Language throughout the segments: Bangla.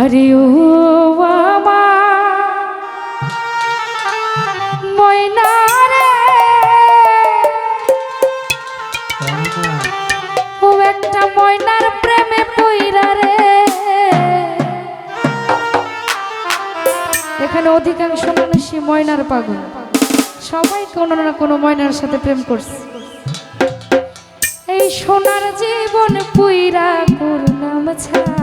আরে ও ময়না রে। ও একটা ময়নার প্রেমে পইরা রে। এখানে অধিকাংশ মানুষই ময়নার পাগল। সবাই কোনো না কোনো ময়নার সাথে প্রেম করছে। এই সোনার জীবন পুইরা করুন ছাড়া।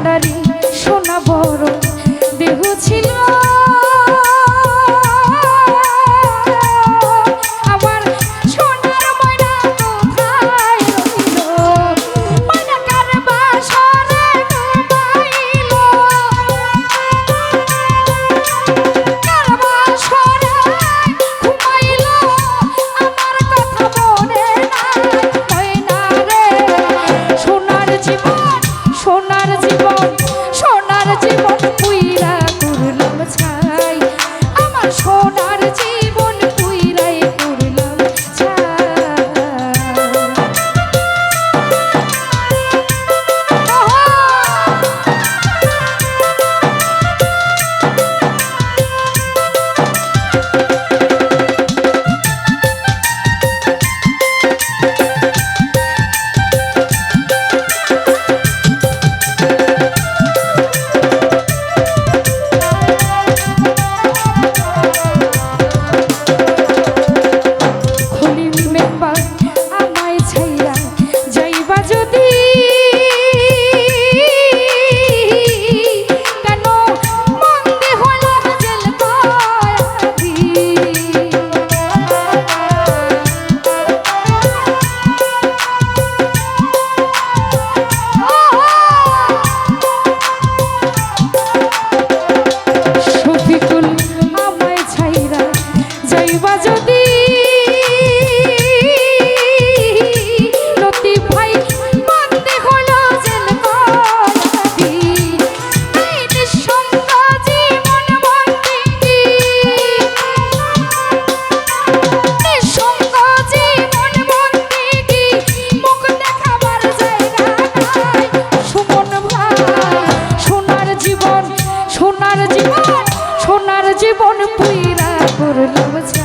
Bhandari I who put it up for a.